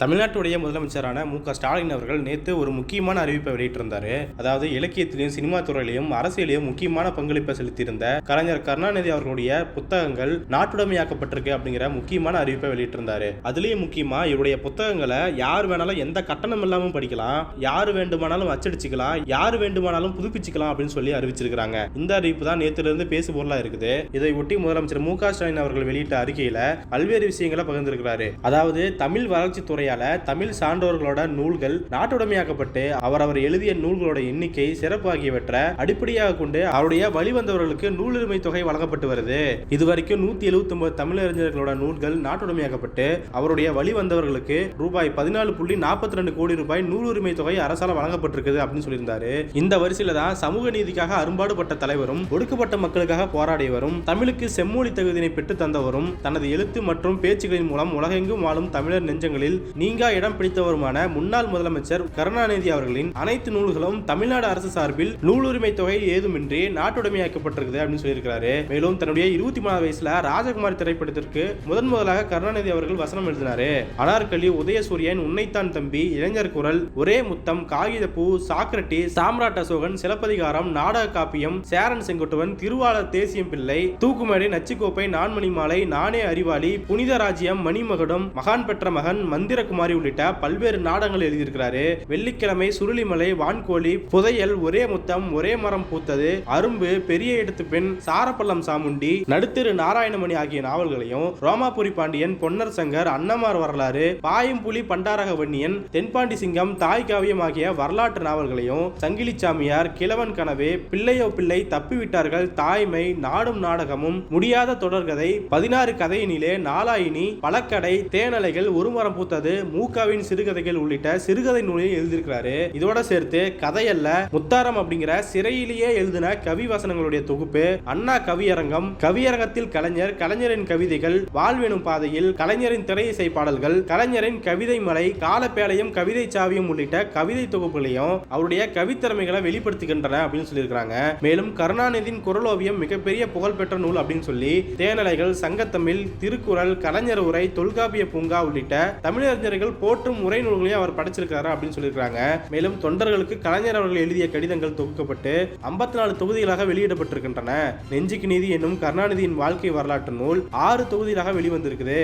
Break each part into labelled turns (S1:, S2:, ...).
S1: தமிழ்நாட்டுடைய முதலமைச்சரான மு க ஸ்டாலின் அவர்கள் நேற்று ஒரு முக்கியமான அறிவிப்பை வெளியிட்டிருந்தாரு. அதாவது இலக்கியத்திலையும் சினிமா துறையிலையும் அரசியலையும் முக்கியமான பங்களிப்பை செலுத்தியிருந்த கலைஞர் கருணாநிதி அவர்களுடைய புத்தகங்கள் நாட்டுடைமையாக்கப்பட்டிருக்கு அப்படிங்கிற முக்கியமான அறிவிப்பை வெளியிட்டிருந்தாரு. அதுலயும் முக்கியமா இவருடைய புத்தகங்களை யார் வேணாலும் எந்த கட்டணம் இல்லாமல் படிக்கலாம் யார் வேண்டுமானாலும் அச்சடிச்சுக்கலாம் யார் வேண்டுமானாலும் புதுப்பிச்சுக்கலாம் அப்படின்னு சொல்லி அறிவிச்சிருக்காங்க இந்த அறிவிப்பு தான் நேற்றுல இருந்து பேசு பொருளா இருக்குது. இதை ஒட்டி முதலமைச்சர் மு க ஸ்டாலின் அவர்கள் வெளியிட்ட அறிக்கையில பல்வேறு விஷயங்களை பகிர்ந்திருக்கிறாரு. அதாவது தமிழ் வளர்ச்சி துறையால தமிழ் சான்றோர்களோட நூல்கள் நாட்டுடைமையாக்கப்பட்டு அவரவர் எழுதிய நூல்களோட எண்ணிக்கை சிறப்பு ஆகியவற்றை அடிப்படையாக கொண்டு அவருடைய வழிவந்தவர்களுக்கு நூலுரிமை தொகை வழங்கப்பட்டு வருது. இதுவரைக்கும் நூத்தி எழுபத்தி ஒன்பது தமிழறிஞர்களோட நூல்கள் நாட்டுடைமையாக்கப்பட்டு அவருடைய வழிவந்தவர்களுக்கு ரூபாய் பதினாலு புள்ளி நாற்பத்தி ரெண்டு கோடி ரூபாய் நூலுரிமை தொகை அரசால் வழங்கப்பட்டிருக்குது அப்படின்னு சொல்லியிருந்தாரு. இந்த வரிசையில தான் சமூக நீதிக்காக அரும்பாடுபட்ட தலைவரும் ஒடுக்கப்பட்ட மக்களுக்காக போராடியவரும் தமிழுக்கு செம்மொழி தகுதியினை பெற்று தந்தவரும் தனது எழுத்து மற்றும் பேச்சுகளின் மூலம் உலகெங்கும் வாழும் தமிழர் நெஞ்சங்களில் நீங்கா இடம் பிடித்தவருமான முன்னாள் முதலமைச்சர் கருணாநிதி அவர்களின் அனைத்து நூல்களும் தமிழ்நாடு அரசு சார்பில் நூலுரிமை தொகை ஏதுமின்றி நாட்டுடைமையாக்கப்பட்டிருக்குது அப்படின்னு சொல்லியிருக்கிறாரு. மேலும் தன்னுடைய இருபத்தி மூணாவது வயசுல ராஜகுமாரி திரைப்படத்திற்கு முதன் முதலாக கருணாநிதி அவர்கள் வசனம் எழுதினாரு. அனார்கலி உதயசூரியன் உன்னைத்தான் தம்பி இளைஞர் குரல் ஒரே முத்தம் காகிதப்பூ சாக்ரட்டி சாம்ராட் அசோகன் சிலப்பதிகாரம் நாடக காப்பியம் சேரன் செங்குட்டுவன் திருவாளர் தேசியம் பிள்ளை தூக்குமேடை நச்சுக்கோப்பை நான்மணி மாலை நானே அறிவாளி புனித ராஜ்யம் மணிமகுடம் மகான் பெற்ற மகன் மந்திர கன்னியாகுமரி உள்ளிட்ட பல்வேறு நாடகங்கள் எழுதியிருக்கிறாரு. வெள்ளிக்கிழமை சுருளிமலை வான்கோழி புதையல் ஒரே முத்தம் ஒரே மரம் பூத்தது அரும்பு பெரிய எடுத்து பெண் சாரப்பள்ளம் சாமுண்டி நடுத்திரு நாராயணமணி ஆகிய நாவல்களையும் ரோமாபுரி பாண்டியன் பொன்னர் சங்கர் அன்னமார் வரலாறு பாயம்புலி பண்டாரக வன்னியன் தென்பாண்டி சிங்கம் தாய் காவியம் ஆகிய வரலாற்று நாவல்களையும் சங்கிலி சாமியார் கிழவன் கனவு பிள்ளையோ பிள்ளை தப்பிவிட்டார்கள் தாய்மை நாடும் நாடகமும் முடியாத தொடர்கதை பதினாறு கதையினிலே நாலாயினி பழக்கடை தேனலைகள் ஒரு மரம் பூத்தது மூக்காவின் சிறுகதைகள் உள்ளிட்ட சிறுகதை நூலையும் எழுதியிருக்கிறாரு. இதோட சேர்த்து கதையல்ல முத்தாரம் அப்படிங்கிற சிறையிலேயே எழுதின கவி வசனங்களுடைய தொகுப்பு அண்ணா கவியரங்கம் கவியரங்கத்தில் கலைஞர் கலைஞரின் கவிதைகள் வாழ்வெனும் பாதையில் கலைஞரின் திரை இசை பாடல்கள் கலைஞரின் கவிதை மலை காலப்பேழையும் கவிதை சாவியும் உள்ளிட்ட கவிதை தொகுப்புகளையும் அவருடைய கவித்திறமைகளை வெளிப்படுத்துகின்றன அப்படின்னு சொல்லியிருக்கிறாங்க. மேலும் கருணாநிதியின் குரலோவியம் மிகப்பெரிய புகழ்பெற்ற நூல் அப்படின்னு சொல்லி தேனலைகள் சங்கத்தமிழ் திருக்குறள் கலைஞர் உரை தொல்காப்பிய பூங்கா உள்ளிட்ட கலைஞர்கள் போற்றும் உரை நூல்களையும் அவர் படைச்சிருக்காரு அப்படின்னு சொல்லியிருக்காங்க. மேலும் தொண்டர்களுக்கு கலைஞர் அவர்கள் எழுதிய கடிதங்கள் தொகுக்கப்பட்டு ஐம்பத்தி நாலு தொகுதிகளாக வெளியிடப்பட்டிருக்கின்றன. நெஞ்சுக்கு நீதி என்னும் கருணாநிதியின் வாழ்க்கை வரலாற்று நூல் ஆறு தொகுதிகளாக வெளிவந்திருக்குது.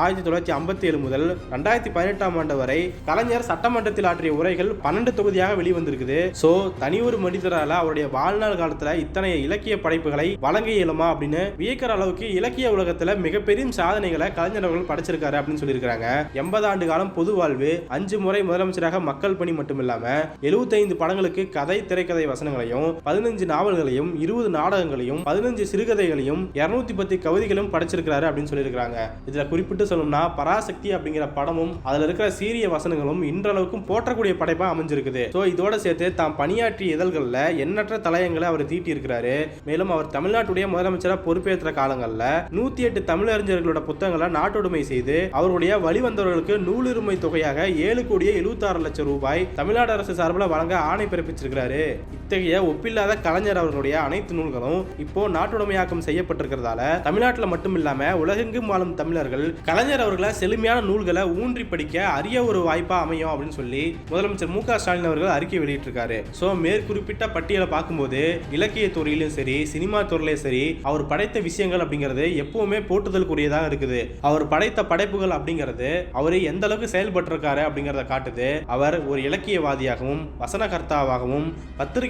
S1: ஆயிரத்தி தொள்ளாயிரத்தி ஐம்பத்தி ஏழு முதல் ரெண்டாயிரத்தி பதினெட்டாம் ஆண்டு வரை கலைஞர் சட்டமன்றத்தில் ஆற்றிய உரைகள் பன்னெண்டு தொகுதியாக வெளிவந்திருக்குது. சோ தனி ஒரு மனிதரால அவருடைய வாழ்நாள் காலத்துல இத்தனை இலக்கிய படைப்புகளை வழங்க இயலுமா அப்படின்னு வியக்கிற அளவுக்கு இலக்கிய உலகத்துல மிகப்பெரிய சாதனைகளை கலைஞர் அவர்கள் படைச்சிருக்காரு அப்படின்னு சொல்லியிருக்காங்க எண்பது ஆண்டு காலம் பொது வாழ்வு அஞ்சு முறை முதலமைச்சராக மக்கள் பணி மட்டுமில்லாம எழுபத்தைந்து படங்களுக்கு கதை திரைக்கதை வசனங்களையும் பதினஞ்சு நாவல்களையும் இருபது நாடகங்களையும் பதினஞ்சு சிறுகதைகளையும் இருநூத்தி பத்து கவிதைகளும் படைச்சிருக்கிறாரு அப்படின்னு சொல்லியிருக்காங்க இதுல குறிப்பிட்டு சொல்லணும்னா பராசக்தி அப்படிங்கிற படமும் அதுல இருக்கிற சீரிய வசனங்களும் இன்றளவுக்கும் போற்றக்கூடிய படைப்பா அமைஞ்சிருக்குது. ஸோ இதோட சேர்த்து தாம் பணியாற்றிய இதழ்கள்ல எண்ணற்ற தலையங்களை அவர் தீட்டி இருக்கிறாரு மேலும் அவர் தமிழ்நாட்டுடைய முதலமைச்சராக பொறுப்பேற்ற காலங்களில் நூத்தி எட்டு தமிழறிஞர்களோட புத்தகங்களை நாட்டுடைமை செய்து அவருடைய வழிவந்தவர்களுக்கு ஊழுரிமை தொகையாக ஏழு கோடியே எழுபத்தாறு லட்சம் ரூபாய் தமிழ்நாடு அரசு சார்பில் வழங்க ஆணை பிறப்பிச்சிருக்கிறாரு. இத்தகைய ஒப்பில்லாத கலைஞர் அவர்களுடைய அனைத்து நூல்களும் இப்போ நாட்டுடைமையாக்கம் செய்யப்பட்டிருக்கிறதால தமிழ்நாட்டில் மட்டும் இல்லாம உலகெங்கும் வாழும் தமிழர்கள் கலைஞர் அவர்களை செழுமையான நூல்களை ஊன்றி படிக்க அரிய ஒரு வாய்ப்பா அமையும் அப்படின்னு சொல்லி முதலமைச்சர் மு ஸ்டாலின் அவர்கள் அறிக்கை வெளியிட்டிருக்காரு. ஸோ மேற்குறிப்பிட்ட பட்டியலை பார்க்கும்போது இலக்கிய துறையிலும் சரி சினிமா துறையிலும் சரி அவர் படைத்த விஷயங்கள் அப்படிங்கிறது எப்பவுமே போட்டுதலுக்குரியதாக இருக்குது. அவர் படைத்த படைப்புகள் அப்படிங்கிறது அவர் எந்த அளவுக்கு செயல்பட்டிருக்காரு அப்படிங்கிறத காட்டுது. அவர் ஒரு இலக்கியவாதியாகவும் வசனகர்த்தாவாகவும்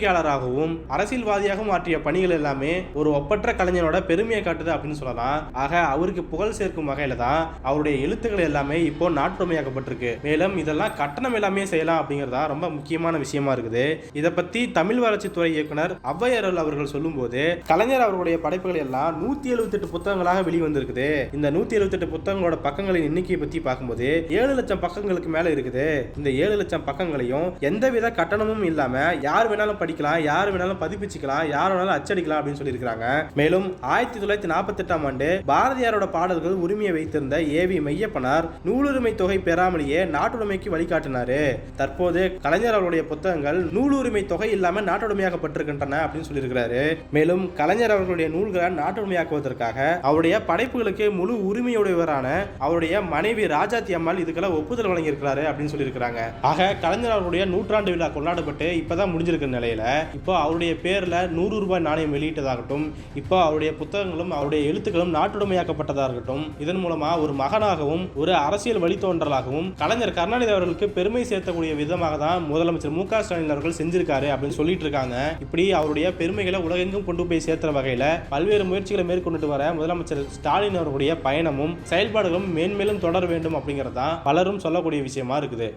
S1: பத்திரிகையாளராகவும் அரசியல்வாதியாகவும் ஆற்றிய பணிகள் எல்லாமே ஒரு ஒப்பற்ற கலைஞனோட பெருமையை காட்டுது அப்படின்னு சொல்லலாம். ஆக அவருக்கு புகழ் சேர்க்கும் வகையில தான் அவருடைய எழுத்துக்கள் எல்லாமே இப்போ நாட்டுமையாக்கப்பட்டிருக்கு மேலும் இதெல்லாம் கட்டணம் எல்லாமே செய்யலாம் அப்படிங்கிறதா ரொம்ப முக்கியமான விஷயமா இருக்குது. இதை பத்தி தமிழ் வளர்ச்சித்துறை இயக்குனர் ஔவையாரல் அவர்கள் சொல்லும்போது கலைஞர் அவருடைய படைப்புகள் எல்லாம் நூத்தி எழுபத்தெட்டு புத்தகங்களாக வெளிவந்திருக்குது. இந்த நூத்தி எழுபத்தெட்டு புத்தகங்களோட பக்கங்களின் எண்ணிக்கையை பத்தி பார்க்கும்போது ஏழு லட்சம் பக்கங்களுக்கு மேல இருக்குது. இந்த ஏழு லட்சம் பக்கங்களையும் எந்தவித கட்டணமும் இல்லாம யார் வேணாலும் படிக்க படிக்கலாம் யார் வேணாலும் பதிப்பிச்சுக்கலாம் யார் வேணாலும் அச்சடிக்கலாம் அப்படின்னு சொல்லியிருக்காங்க மேலும் ஆயிரத்தி தொள்ளாயிரத்தி நாற்பத்தி எட்டாம் ஆண்டு பாரதியாரோட பாடல்கள் உரிமையை வைத்திருந்த ஏவி மையப்பனார் நூலுரிமை தொகை பெறாமலேயே நாட்டுடைமைக்கு வழிகாட்டினாரு. தற்போது கலைஞர் அவருடைய புத்தகங்கள் நூலுரிமை தொகை இல்லாம நாட்டுடைமையாக்கப்பட்டிருக்கின்றன அப்படின்னு சொல்லியிருக்கிறாரு. மேலும் கலைஞர் அவர்களுடைய நூல்களை நாட்டுடைமையாக்குவதற்காக அவருடைய படைப்புகளுக்கு முழு உரிமையுடையவரான அவருடைய மனைவி ராஜாத்தி அம்மாள் இதுக்கெல்லாம் ஒப்புதல் வழங்கியிருக்கிறாரு அப்படின்னு சொல்லியிருக்கிறாங்க. ஆக கலைஞர் அவருடைய நூற்றாண்டு விழா கொண்டாடப்பட்டு இப்பதான் முடிஞ்சிருக்கிற நிலையில இப்போ அவருடைய பேரில் நூறு ரூபாய் நாணயம் வெளியிட்டதாகட்டும் இப்போ அவருடைய புத்தகங்களும் அவருடைய எழுத்துக்களும் நாட்டுடைமையாக்கப்பட்டதாகட்டும் இதன் மூலமாக ஒரு மகனாகவும் ஒரு அரசியல் வழித்தோன்றலாகவும் கலைஞர் கருணாநிதி அவர்களுக்கு பெருமை சேர்த்தக்கூடிய விதமாக தான் முதலமைச்சர் மு க ஸ்டாலின் அவர்கள் செஞ்சிருக்காரு அப்படின்னு சொல்லிட்டு இருக்காங்க. இப்படி அவருடைய பெருமைகளை உலகெங்கும் கொண்டு போய் சேர்த்துற வகையில் பல்வேறு முயற்சிகளை மேற்கொண்டுட்டு வர முதலமைச்சர் ஸ்டாலின் அவர்களுடைய பயணமும் செயல்பாடுகளும் மேன்மேலும் தொடர வேண்டும் அப்படிங்கிறது தான் பலரும் சொல்லக்கூடிய விஷயமா இருக்குது.